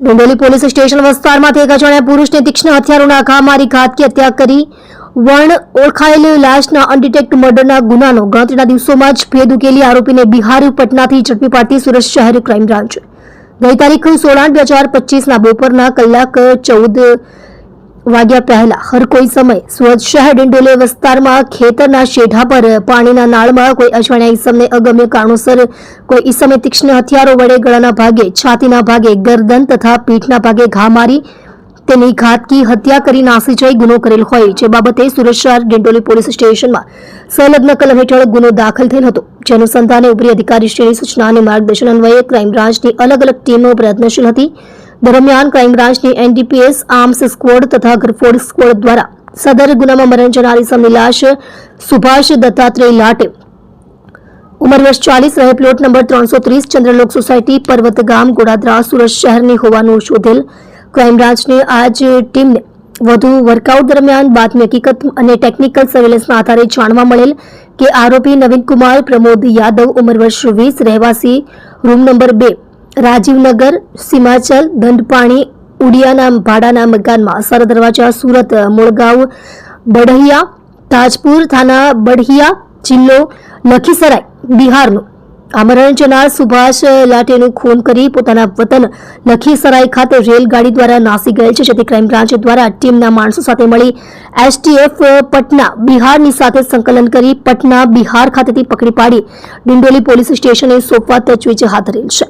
ડુંડોલી police station વિસ્તારમાંથી એક અજાણ્યા પુરુષને તીક્ષ્ણ હથિયારોના ઘા મારી ઘાતકી હત્યા કરી વણ ઓળખાયેલી લાશના અનડિટેક્ટ મર્ડરના ગુનાનો ગણતરીના દિવસોમાં જ ભેદ ઉકેલી આરોપીને બિહારી પટનાથી ઝડપી પાડતી સુરત શહેર ક્રાઇમ બ્રાન્ચ. ગઈ તારીખ સોળ આઠ બે હજાર પચીસના બપોરના કલાક ચૌદ વાગ્યા પહેલા હર કોઈ સમય સુરત શહેર ડિંડોલી વિસ્તારમાં ખેતરના શેઢા પર પાણીના નાળમાં કોઈ અજાણ્યા ઈસમને અગમ્ય કારણોસર કોઈ ઈસમે તીક્ષ્ણ હથિયારો વડે ગળાના ભાગે, છાતીના ભાગે, ગરદન તથા પીઠના ભાગે ઘા મારી તેની ઘાતકી હત્યા કરી નાસી જઈ ગુનો કરેલ હોય જે બાબતે સુરત ડિંડોલી પોલીસ સ્ટેશનમાં સંલગ્ન કલમ હેઠળ ગુનો દાખલ થયેલ હતો. જે અનુસંધાને ઉપરી અધિકારી શ્રેણી સૂચના અને માર્ગદર્શન અન્વયે ક્રાઇમ બ્રાન્ચની અલગ અલગ ટીમો પ્રયત્નશીલ હતી. દરમિયાન ક્રાઇમબ્રાન્ચની એનડીપીએસ આર્મ્સ સ્કવોડ તથા ગ્રફોડ સ્કવોડ દ્વારા સદર ગુનામાં મરણ જનાર ઇસમની સુભાષ દત્તાત્રેય લાટે. ઉંમર વર્ષ ચાલીસ રહે, પ્લોટ નંબર ત્રણસો ત્રીસ, ચંદ્રલોક સોસાયટી, પર્વત ગામ, ગોડાદરા, સુરત શહેરની હોવાનું શોધેલ. ક્રાઇમ આજ ટીમને વધુ વર્કઆઉટ દરમિયાન બાતમી હકીકત અને ટેકનિકલ સર્વેલન્સના આધારે જાણવા મળેલ કે આરોપી નવીનકુમાર પ્રમોદ યાદવ ઉંમર વર્ષ વીસ, રહેવાસી રૂમ નંબર બે. રાજીવનગર, સીમાચલ, દંડપાણી ઉડિયાના ભાડાના મકાનમાં સર દરવાજા, સુરત, મૂળગાંવ, બઢિયા, તાજપુર થાના બઢિયા જિલ્લો લખીસરાય બિહારનું. આમરણ જનાર સુભાષ લાટેનું ખૂન કરી પોતાના વતન લખીસરાય ખાતે રેલગાડી દ્વારા નાસી ગયેલ છે, જેથી ક્રાઇમ બ્રાન્ચ દ્વારા ટીમના માણસો સાથે મળી એસટીએફ પટના બિહારની સાથે સંકલન કરી પટના બિહાર ખાતેથી પકડી પાડી ડિંડોલી પોલીસ સ્ટેશને સોંપવા તજવીજ હાથ ધરેલ છે.